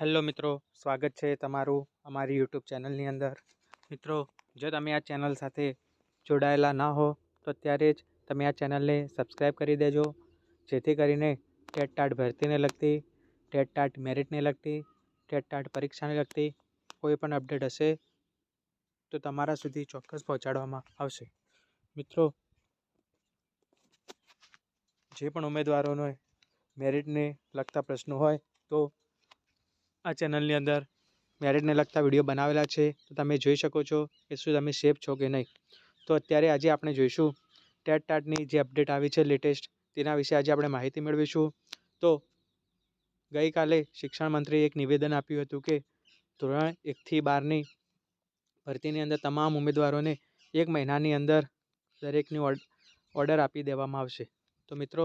Hello મિત્રો, સ્વાગત છે તમારું અમારી યુટ્યુબ ચેનલની અંદર. મિત્રો, જો તમે આ ચેનલ સાથે જોડાયેલા ના હો, તો અત્યારે જ તમે આ ચેનલને સબસ્ક્રાઈબ કરી દેજો. જેથી કરીને ટેટ ટાટ ભરતીને લગતી, ટેટ ટાટ મેરિટને લગતી, ટેટ ટાટ પરીક્ષાને લગતી કોઈ પણ અપડેટ હશે, તો તમારા સુધી ચોક્કસ પહોંચાડવામાં આવશે. મિત્રો, જે પણ ઉમેદવારોને મેરિટને લગતા પ્રશ્નો હોય, તો આ ચેનલની અંદર મેરિટને લગતા વીડિયો બનાવેલા છે. તો તમે જોઈ શકો છો કે શું તમે સેફ છો કે નહીં. તો અત્યારે આજે આપણે જોઈશું ટેટ ટાટની જે અપડેટ આવી છે લેટેસ્ટ, તેના વિશે આજે આપણે માહિતી મેળવીશું. તો ગઈકાલે શિક્ષણ મંત્રીએ એક નિવેદન આપ્યું હતું કે ધોરણ એકથી બારની ભરતીની અંદર તમામ ઉમેદવારોને એક મહિનાની અંદર દરેકની ઓર્ડર આપી દેવામાં આવશે. તો મિત્રો,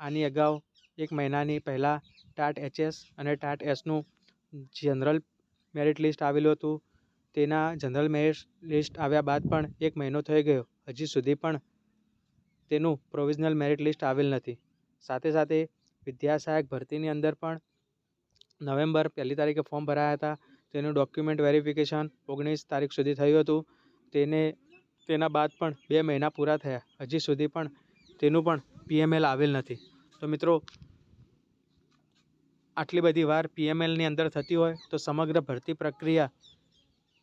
આની અગાઉ એક મહિનાની પહેલાં ટાટ એચએસ અને ટાટ એસનું જનરલ મેરિટ લિસ્ટ આવેલું હતું. તેના જનરલ મેરિટ લિસ્ટ આવ્યા બાદ પણ એક મહિનો થઈ ગયો. હજી સુધી પણ તેનું પ્રોવિઝનલ મેરિટ લિસ્ટ આવેલ નથી. સાથે સાથે વિદ્યા સહાયક ભરતીની અંદર પણ નવેમ્બર પહેલી તારીખે ફોર્મ ભરાયા હતા. તેનું ડોક્યુમેન્ટ વેરિફિકેશન ઓગણીસ તારીખ સુધી થયું હતું. તેને, તેના બાદ પણ બે મહિના પૂરા થયા. હજી સુધી પણ તેનું પણ પીએમએલ આવેલ નથી. તો મિત્રો આટલી બધી વાર પીએમએલની અંદર થતી હોય તો સમગ્ર ભરતી પ્રક્રિયા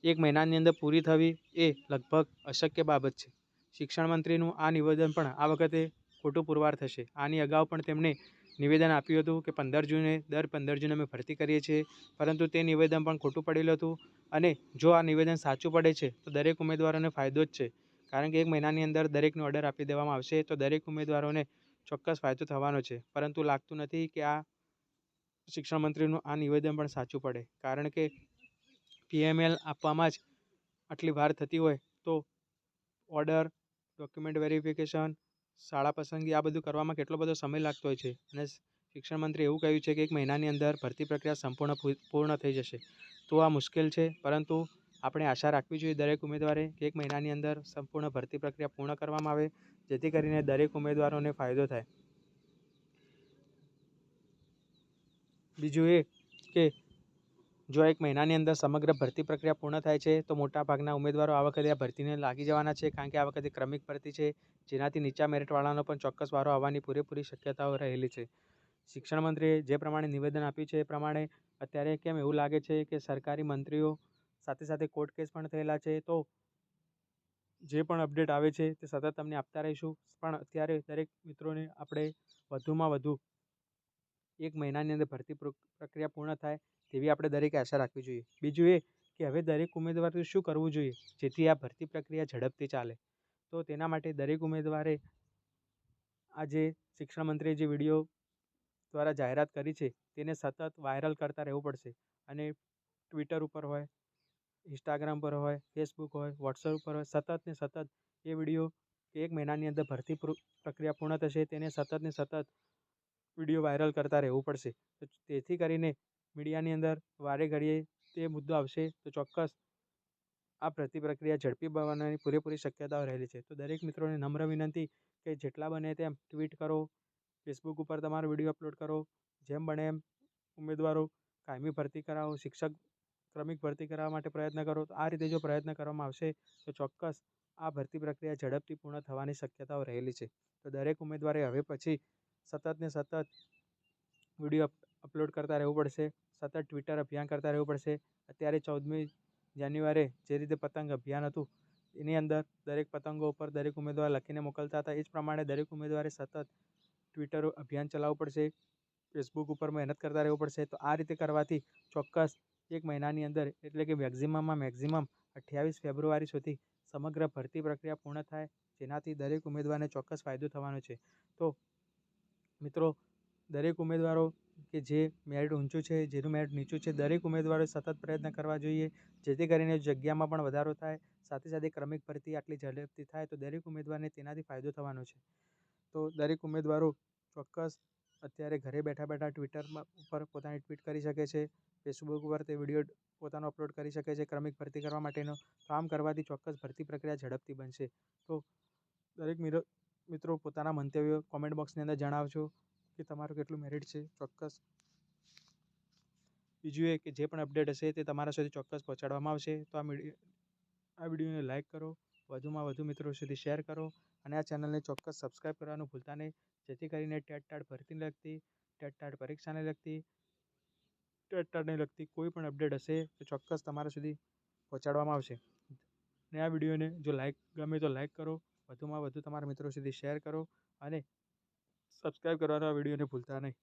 એક મહિનાની અંદર પૂરી થવી એ લગભગ અશક્ય બાબત છે. શિક્ષણ મંત્રીનું આ નિવેદન પણ આ વખતે ખોટું પુરવાર થશે. આની અગાઉ પણ તેમણે નિવેદન આપ્યું હતું કે પંદર જૂને, દર પંદર જૂને અમે ભરતી કરીએ છીએ, પરંતુ તે નિવેદન પણ ખોટું પડેલું હતું અને જો આ નિવેદન સાચું પડે છે, તો દરેક ઉમેદવારોને ફાયદો જ છે. કારણ કે એક મહિનાની અંદર દરેકને ઓર્ડર આપી દેવામાં આવશે, તો દરેક ઉમેદવારોને ચોક્કસ ફાયદો થવાનો છે. પરંતુ લાગતું નથી કે આ શિક્ષણ મંત્રીનું આ નિવેદન પણ સાચું પડે. કારણ કે પીએમએલ આપવામાં જ આટલી વાર થતી હોય તો ઓર્ડર, ડોક્યુમેન્ટ વેરિફિકેશન, શાળા પસંદગી આ બધું કરવામાં કેટલો બધો સમય લાગતો હોય છે. અને શિક્ષણ મંત્રી એવું કહ્યું છે કે એક મહિનાની અંદર ભરતી પ્રક્રિયા સંપૂર્ણ પૂર્ણ થઈ જશે. તો આ મુશ્કેલ છે, પરંતુ આપણે આશા રાખવી જોઈએ દરેક ઉમેદવારે કે એક મહિનાની અંદર સંપૂર્ણ ભરતી પ્રક્રિયા પૂર્ણ કરવામાં આવે, જેથી કરીને દરેક ઉમેદવારોને ફાયદો થાય. બીજું એ કે જો એક મહિનાની અંદર સમગ્ર ભરતી પ્રક્રિયા પૂર્ણ થાય છે, તો મોટાભાગના ઉમેદવારો આ વખતે આ ભરતીને લાગી જવાના છે, કારણ કે આ વખતે ક્રમિક ભરતી છે, જેનાથી નીચા મેરિટવાળાનો પણ ચોક્કસ વારો આવવાની પૂરેપૂરી શક્યતાઓ રહેલી છે. શિક્ષણ મંત્રીએ જે પ્રમાણે નિવેદન આપ્યું છે એ પ્રમાણે અત્યારે કેમ એવું લાગે છે કે સરકારી મંત્રીઓ સાથે સાથે કોર્ટ કેસ પણ થયેલા છે, તો જે પણ અપડેટ આવે છે તે સતત તમને આપતા રહીશું. પણ અત્યારે દરેક મિત્રોને આપણે વધુમાં વધુ એક મહિનાની અંદર ભરતી પ્રક્રિયા પૂર્ણ થાય તેવી આપણે દરેકે આશા રાખવી જોઈએ. બીજું એ કે હવે દરેક ઉમેદવારે શું કરવું જોઈએ? જેથી આ ભરતી પ્રક્રિયા ઝડપથી ચાલે. તો તેના માટે દરેક ઉમેદવારે આજે શિક્ષણ મંત્રીએ જે વીડિયો દ્વારા જાહેરાત કરી છે, તેને સતત વાયરલ કરતા રહેવું પડશે. અને ટ્વિટર ઉપર હોય, ઇન્સ્ટાગ્રામ પર હોય, ફેસબુક હોય વોટ્સઅપ ઉપર હોય, સતત ને સતત એ વીડિયો એક મહિનાની અંદર ભરતી પ્રક્રિયા પૂર્ણ થશે, તેને સતત ને સતત વીડિયો વાયરલ કરતા રહેવું પડશે. તો તેથી કરીને મીડિયાની અંદર વારે ઘડીએ તે મુદ્દો આવશે. તો ચોક્કસ આ ભરતી પ્રક્રિયા ઝડપી બનવાની પૂરેપૂરી શક્યતાઓ રહેલી છે. તો દરેક મિત્રોને નમ્ર વિનંતી કે જેટલા બને તેમ ટ્વીટ કરો, ફેસબુક ઉપર તમારો વીડિયો અપલોડ કરો. જેમ બને એમ ઉમેદવારો કાયમી ભરતી કરાવો, શિક્ષક ક્રમિક ભરતી કરાવવા માટે પ્રયત્ન કરો. તો આ રીતે જો પ્રયત્ન કરવામાં આવશે, તો ચોક્કસ આ ભરતી પ્રક્રિયા ઝડપથી પૂર્ણ થવાની શક્યતાઓ રહેલી છે. તો દરેક ઉમેદવારે હવે પછી સતત ને સતત વીડિયો અપલોડ કરતા રહેવું પડશે. સતત ટ્વિટર અભિયાન કરતા રહેવું પડશે. અત્યારે ચૌદમી જાન્યુઆરે જે રીતે પતંગ અભિયાન હતું, એની અંદર દરેક પતંગો ઉપર દરેક ઉમેદવાર લખીને મોકલતા હતા. એ જ પ્રમાણે દરેક ઉમેદવારે સતત ટ્વિટર અભિયાન ચલાવવું પડશે. ફેસબુક ઉપર મહેનત કરતા રહેવું પડશે. તો આ રીતે કરવાથી ચોક્કસ એક મહિનાની અંદર, એટલે કે મેક્ઝિમમમાં મેક્ઝિમમ અઠ્યાવીસ ફેબ્રુઆરી સુધી સમગ્ર ભરતી પ્રક્રિયા પૂર્ણ થાય. જેનાથી દરેક ઉમેદવારને ચોક્કસ ફાયદો થવાનો છે. તો મિત્રો, દરેક ઉમેદવારો કે જે મેરિટ ઊંચું છે, જેનું મેરિટ નીચું છે, દરેક ઉમેદવારોએ સતત પ્રયત્ન કરવા જોઈએ, જેથી કરીને જગ્યામાં પણ વધારો થાય, સાથે સાથે ક્રમિક ભરતી આટલી ઝડપથી થાય, તો દરેક ઉમેદવારને તેનાથી ફાયદો થવાનો છે. તો દરેક ઉમેદવારો ચોક્કસ અત્યારે ઘરે બેઠા બેઠા ટ્વિટરમાં ઉપર પોતાની ટ્વીટ કરી શકે છે ફેસબુક ઉપર તે વીડિયો પોતાનો અપલોડ કરી શકે છે, ક્રમિક ભરતી કરવા માટેનો. કામ કરવાથી ચોક્કસ ભરતી પ્રક્રિયા ઝડપથી બનશે. તો દરેક મિત્રો, પોતાના મંતવ્યો કોમેન્ટ બોક્સની અંદર જણાવજો કે તમારું કેટલું મેરિટ છે ચોક્કસ. બીજું એ કે જે પણ અપડેટ હશે તે તમારા સુધી ચોક્કસ પહોંચાડવામાં આવશે. તો આ આ વિડીયોને લાઇક કરો, વધુમાં વધુ મિત્રો સુધી શેર કરો અને આ ચેનલને ચોક્કસ સબસ્ક્રાઈબ કરવાનું ભૂલતા નહીં. જેથી કરીને ટેટ ટાટ ભરતીને લગતી, ટેટ ટાટ પરીક્ષાને લગતી, ટેટ ટાટને લગતી કોઈ પણ અપડેટ હશે તો ચોક્કસ તમારા સુધી પહોંચાડવામાં આવશે. ને આ વિડીયોને જો લાઇક ગમે તો લાઇક કરો. વધુમાં વધુ તમારા મિત્રો સુધી શેર કરો અને સબસ્ક્રાઈબ કરવાનો આ વિડીયોને ભૂલતા નહીં.